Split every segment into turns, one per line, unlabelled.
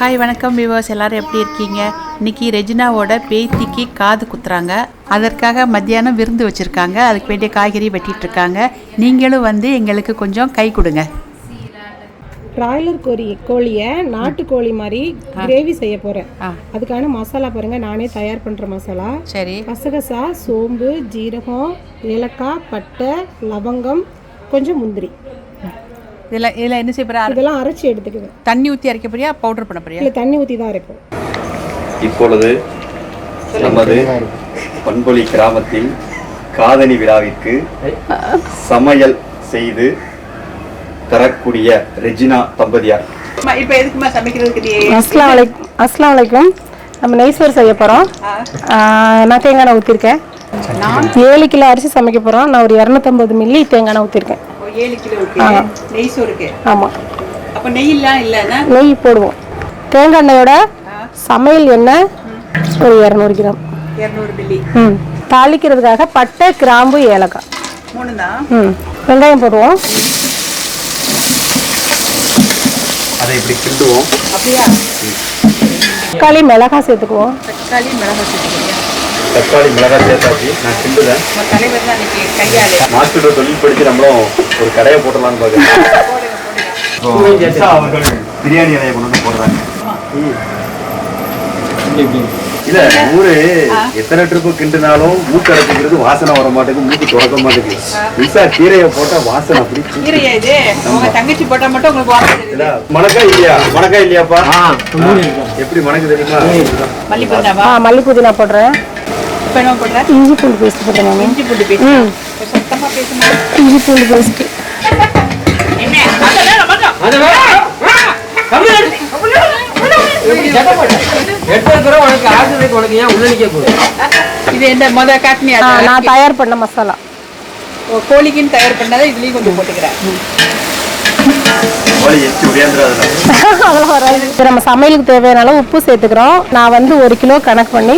Hi வணக்கம் விவாஸ் எல்லாரும் எப்படி இருக்கீங்க? இன்னைக்கு ரெஜினாவோட பேத்திக்கு காது குத்துறாங்க. அதற்காக மத்தியானம் விருந்து வச்சுருக்காங்க. அதுக்கு வேண்டிய காய்கறி வெட்டிட்டு இருக்காங்க. நீங்களும் வந்து எங்களுக்கு கொஞ்சம் கை கொடுங்க.
பிராய்லர் கோழி கோழியை நாட்டுக்கோழி மாதிரி கிரேவி செய்ய போகிறேன் அதுக்கான மசாலா பாருங்கள் நானே தயார் பண்ணுற மசாலா.
சரி.
கசகசா சோம்பு ஜீரகம் ஏலக்காய் பட்டை லவங்கம் கொஞ்சம் முந்திரி.
இதில் இதில் என்ன செய்ய போகிறா
இதெல்லாம் அரைச்சி எடுத்துக்குவேன்
தண்ணி ஊற்றி அரைக்க போறியா? பவுடர் பண்ண போறியா?
இல்லை தண்ணி ஊற்றி தான் அரைப்போம்.
இப்பொழுது நமது பண்பொழி கிராமத்தில் காதணி விழாவிற்கு சமையல் செய்து தரக்கூடிய ரெஜினா தம்பதியார்.
இப்போ எதுக்குமா சமைக்கிறதுக்கு
அஸ்லாம் வலைக்கும் அஸ்லாம் வலைக்கும் நம்ம நெய்சோறு செய்ய போகிறோம் நான் தேங்காய் எண்ணெய் ஊற்றிருக்கேன் ஏழு கிலோ அரிசி சமைக்க போகிறோம் நான் ஒரு இரநூத்தம்பது மில்லி தேங்காய் ஊற்றிருக்கேன்
ஏழு கிலோவுக்கு நெய் சோறுக்கு
ஆமாம்
அப்போ நெய்லாம் இல்லைன்னா
நெய் போடுவோம். தேங்காய் எண்ணெயோட சமையல் எண்ணெய் ஒரு இரநூறு கிராம்.
இரநூறு மில்லி.
ம். தாளிக்கிறதுக்காக பட்டை கிராம்பு ஏலக்காய்.
மூணு தான்
ம். வெங்காயம் போடுவோம்.
அதை இப்படி கிண்டுவோம்.
அப்படியா?
தக்காளி மிளகாய் சேர்த்துக்குவோம்.
தக்காளி மிளகாய் சேர்த்துக்கிறியா
தக்காளி மிளகாய் சேர்த்தாச்சு. நான் கிண்டுறேன்.
நம்ம தலைவர் தான் இன்னைக்கு கையாளு.
மாஸ்டர் தொழில் படித்து நம்மளும் ஒரு கடையை போட்டலாம்னு பார்க்குறேன் அவர்கள் பிரியாணி இலையை கொண்டு வந்து போடுறாங்க. இல்ல ஊரு எத்தனை ட்ரிப்பு கிண்டுனாலும் மூக்கு அடைச்சிக்கிறது வாசனை வர மாட்டேங்குது மூக்கு திறக்க மாட்டேங்குது. விசா கீரையை போட்டா வாசனை அப்படி.
கீரையா இது? உங்க தங்கச்சி போட்டா மட்டும் உங்களுக்கு வாசனை
மணக்கா இல்லையா? மணக்கா இல்லையாப்பா? எப்படி மணக்கு தெரியுமா?
மல்லி
புதினா போடுறேன்.
இப்போ என்ன பண்ற
இஞ்சி பூண்டு பேஸ்ட் போடுறேன் நான்.
இஞ்சி பூண்டு பேசு
ம். இஞ்சி பூண்டு பேஸ்ட்
என்ன? அதெல்லாம் இது என்ன முத காட்டினி
ஆ நான் தயார் பண்ண மசாலா.
கோழிக்குன்னு தயார் பண்ணதை இதுலயும் கொஞ்சம் போட்டுக்கிறேன்.
அதெல்லாம் வராது இப்போ நம்ம சமையலுக்கு தேவையான உப்பு சேர்த்துக்கிறோம். நான் வந்து ஒரு கிலோ கணக்கு பண்ணி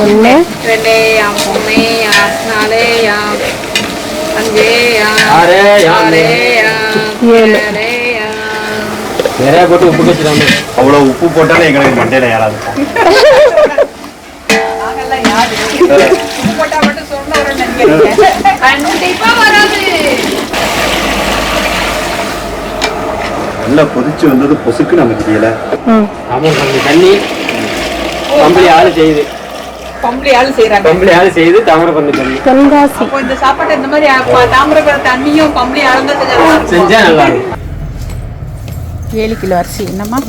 ஒன்று
ரெண்டு மூணு நாலு அஞ்சு
ஆறு
ஆறு
ஏழு.
நிறைய போட்டு உப்பு வச்சுட்டாங்க
அவ்வளவு உப்பு போட்டாலும் எங்களுக்கு மண்டையில ஏறாது.
நாங்கெல்லாம் யாரு உப்பு போட்டா மட்டும் சொன்ன ஒரு நினைக்கிறீங்க
கண்டிப்பா வராது
நல்லா கொதிச்சு வந்தது பொசுக்கு நமக்கு தெரியல
ம்
ஆமா கொஞ்சம் தண்ணி. கம்பளி ஆளு செய்யுது
பொம்பளை ஆளு செய்யறாங்க
கம்பளி ஆளு செய்யுது தாமரை பண்ணி தண்ணி.
தென்காசி.
அப்போ இந்த சாப்பாடு இந்த மாதிரி தாமிரபரண தண்ணியும் பொம்பளை ஆளும் தான் செஞ்சா நல்லா இருக்கும். ஏழு கிலோ அரிசி. என்னம்மா?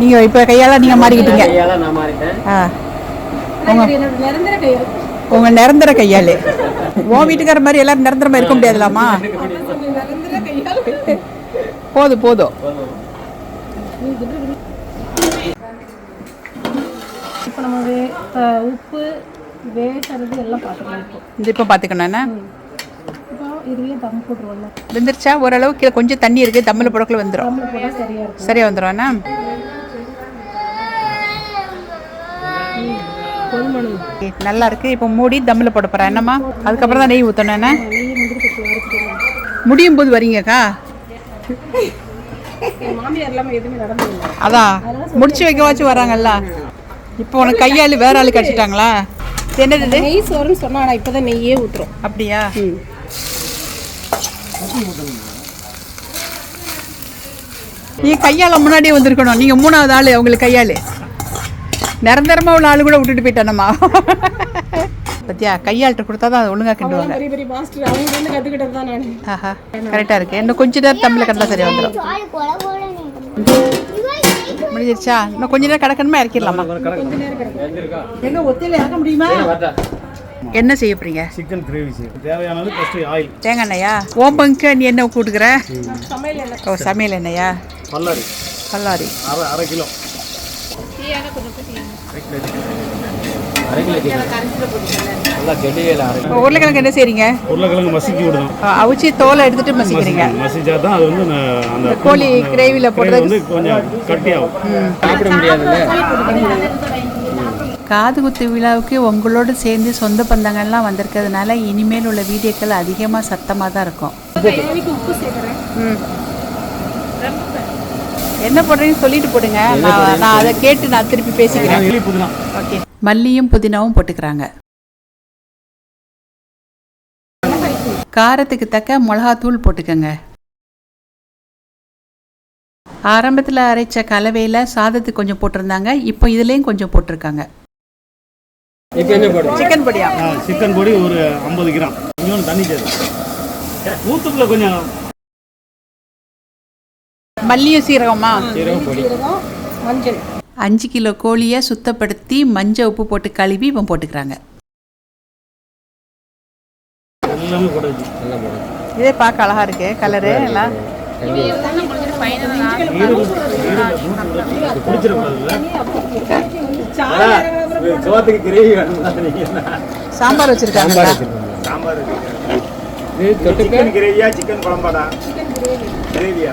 நீங்க இப்ப கையால நீங்க மாறிக்கிட்டீங்க.
கையால நான் மாறிட்டேன்.
உங்க நிரந்தர கையாளு. உன் வீட்டுக்கார மாதிரி எல்லாரும் நிரந்தரமா இருக்க முடியாதுலாமா? போதும் போதும்
இப்போ நம்ம உப்பு வேகிறது எல்லாம் பார்த்துக்கலாம் இப்போ.
இந்த இப்போ பார்த்துக்கணும் என்ன?
இதுவே தம் போட்டுருவோம்ல.
வெந்துருச்சா? ஓரளவு கீழே கொஞ்சம் தண்ணி இருக்கு தம்மில் புடக்குள்ள வந்துடும்
சரியாக
சரியா வந்துடும் என்ன? நல்லா இருக்கு இப்போ மூடி தம்மில் போட போறேன். என்னம்மா? அதுக்கப்புறம் தான் நெய் ஊற்றணும் என்ன? முடியும் போது வரீங்கக்கா? அதான் முடிச்சு வைக்கவாச்சும் வராங்கல்ல. இப்போ உனக்கு கையாளு வேற ஆளு கடிச்சிட்டாங்களா? என்னது
நெய் சோறுன்னு சொன்னா ஆனால் இப்போ தான் நெய்யே ஊற்றுறோம்
அப்படியா? நீ கையால முன்னாடியே வந்திருக்கணும். நீங்க மூணாவது ஆளு உங்களுக்கு கையாளு. நிரந்தரமா உள்ள ஆளு கூட விட்டுட்டு போயிட்டானம்மா. பத்தியா கையாள்கிட்ட கொடுத்தா தான் அது ஒழுங்கா கிண்டுவாங்க.
பெரிய பெரிய மாஸ்டர் அவங்க வந்து கற்றுக்கிட்டது தான் நான்.
ஆஹா கரெக்டா இருக்கு. இன்னும் கொஞ்ச நேரம் தமிழ்ல கண்டா சரியா வந்துடும் முடிஞ்சிருச்சா? இன்னும் கொஞ்ச நேரம் கிடக்கணுமா? இறக்கிடலாமா? எங்க ஒத்தையில இறக்க முடியுமா? என்ன செய்ய போறீங்க?
சிக்கன் கிரேவி தேவையானது ஃபஸ்ட்டு ஆயில்
தேங்காய் எண்ணெயா? ஓம் பங்கு நீ என்ன கூட்டுக்கிற ஓ சமையல் எண்ணெயா?
பல்லாரி.
பல்லாரி.
அரை அரை கிலோ.
உருளைக்கிழங்கு என்ன செய்றீங்க?
உருளைக்கிழங்கு மசிக்கி விடணும்.
ஆ, அவிச்சு தோலை எடுத்துட்டு மசிக்கிறீங்க.
மசிச்சா தான் அது வந்து ந- அந்த
கோழி கிரேவில
கிரேவி
போடுறது
வந்து கொஞ்சம் கட்டியாகும்.
சாப்பிட முடியாதுல்ல?
காது குத்து விழாவுக்கு உங்களோடு சேர்ந்து சொந்த பந்தங்கள்லாம் வந்திருக்கிறதுனால இனிமேல் உள்ள வீடியோக்கள் அதிகமாக சத்தமாக தான் இருக்கும். ம். என்ன போடுறீங்கன்னு சொல்லிட்டு போடுங்க. நான் நான் அதை கேட்டு நான் திருப்பி பேசிக்கிறேன். ஓகே. மல்லியும் புதினாவும் போட்டுக்கிறாங்க. காரத்துக்கு தக்க மிளகாத்தூள் போட்டுக்கோங்க. ஆரம்பத்தில் அரைச்ச கலவையில் சாதத்துக்கு கொஞ்சம் போட்டிருந்தாங்க. இப்போ இதுலேயும் கொஞ்சம் போட்டிருக்காங்க. சிக்கன் பொடியா?
சிக்கன் பொடி ஒரு ஐம்பது கிராம். கொஞ்சோண்டு தண்ணி சேரும் ஊத்துக்குள்ள கொஞ்சம்
மல்லியும் சீரகமா?
மஞ்சள்.
அஞ்சு கிலோ கோழியை சுத்தப்படுத்தி மஞ்சள் உப்பு போட்டு கழுவி இவன் போட்டுக்கிறாங்க. இதே பார்க்க அழகா இருக்கு கலரு எல்லாம். சாம்பார் வச்சிருக்காங்க.
சாம்பார்
இது தொட்டுக்க
சிக்கன் கிரேவியா சிக்கன் குழம்பாடா கிரேவியா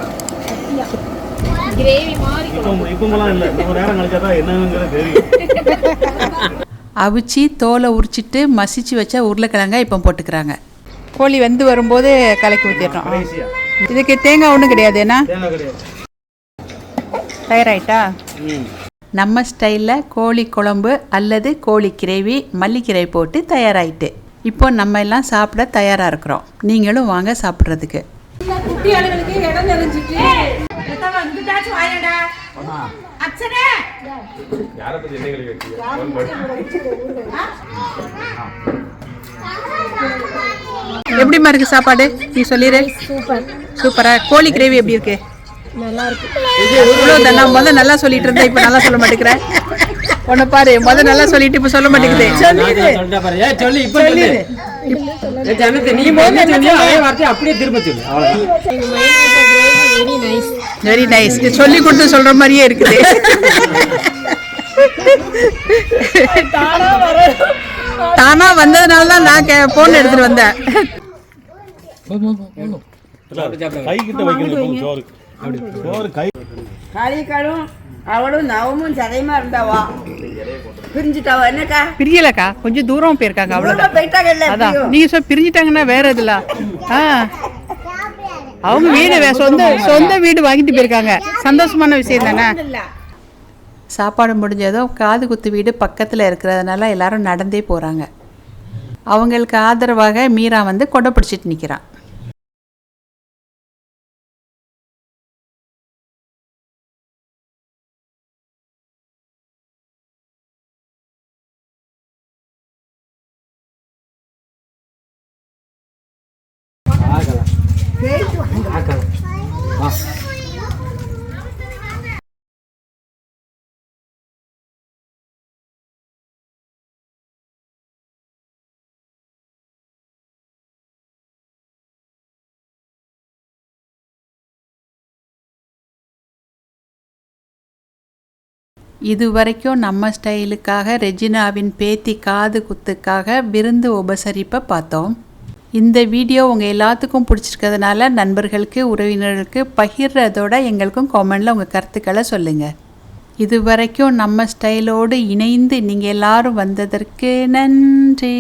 அவிச்சு தோலை உரிச்சிட்டு மசிச்சு வச்ச உருளைக்கிழங்க இப்போ போட்டுக்கிறாங்க. கோழி வெந்து வரும்போது கலக்கி ஊற்றிடுறோம் இதுக்கு தேங்காய் ஒன்றும் கிடையாது
கிடையாது
தயாராயிட்டா? நம்ம ஸ்டைலில் கோழி குழம்பு அல்லது கோழி கிரேவி மல்லிக்கீரை போட்டு தயாராயிட்டு. இப்போ நம்ம எல்லாம் சாப்பிட தயாராக இருக்கிறோம். நீங்களும் வாங்க சாப்பிட்றதுக்கு.
குட்டி ஆளுங்களுக்கு இடம் தெரிஞ்சிட்டு வந்துட்டாச்சும் வாயடா. அச்சனே!
யாரை பத்தி என்ன கேள்வி கேட்டீங்க?
எப்படிம்மா இருக்கு சாப்பாடு? நீ சொல்லிடு. சூப்பர். சூப்பரா? கோழி கிரேவி எப்படி இருக்கு? இவ்வளோ தானே முத நல்லா சொல்லிட்டு இருந்தா இப்போ நல்லா சொல்ல மாட்டேங்கிற. உன்னை பாரு முத நல்லா சொல்லிட்டு இப்போ சொல்ல மாட்டேங்குது.
சொல்லிட்டா பாரு ஏய் சொல்லு இப்போ சொல்லு ஏய் ஜனத்தை நீ முதல்ல சொன்னியோ அதே வார்த்தையை அப்படியே திரும்ப சொல்லு. அவ்வளவுதான்.
வெரி நைஸ் சொல்லி கொடுத்து சொல்ற மாதிரியே இருக்குது. தானா வந்ததுனால தான் நான் கே ஃபோன் எடுத்துட்டு வந்தேன்.
கை கிட்ட வைக்கணும் சோறு. சோறு கை
காளிக்காலும் அவளும் நவமும் சதையுமா இருந்தாவா? பிரிஞ்சுட்டாவா? என்னக்கா?
பிரியலக்கா கொஞ்சம் தூரம் போயிருக்காங்க அவ்வளவுதான்.
போயிட்டாங்கல்ல
அதான். நீங்க சொல் பிரிஞ்சிட்டாங்கன்னா வேற இதுல. ஆ. அவங்க வீடு வே- சொந்த சொந்த வீடு வாங்கிட்டு போயிருக்காங்க. சந்தோஷமான விஷயம் தானே? சாப்பாடு முடிஞ்சதும் காது குத்து வீடு பக்கத்தில் இருக்கிறதுனால எல்லாரும் நடந்தே போகிறாங்க அவங்களுக்கு ஆதரவாக மீரா வந்து கொடை பிடிச்சிட்டு நிற்கிறான் இதுவரைக்கும் நம்ம ஸ்டைலுக்காக ரெஜினாவின் பேத்தி காது குத்துக்காக விருந்து உபசரிப்பை பார்த்தோம். இந்த வீடியோ உங்கள் எல்லாத்துக்கும் பிடிச்சிருக்கிறதுனால நண்பர்களுக்கு உறவினர்களுக்கு பகிர்றதோட எங்களுக்கும் காமெண்டில் உங்கள் கருத்துக்களை சொல்லுங்கள் இதுவரைக்கும் நம்ம ஸ்டைலோடு இணைந்து நீங்கள் எல்லாரும் வந்ததற்கு நன்றி.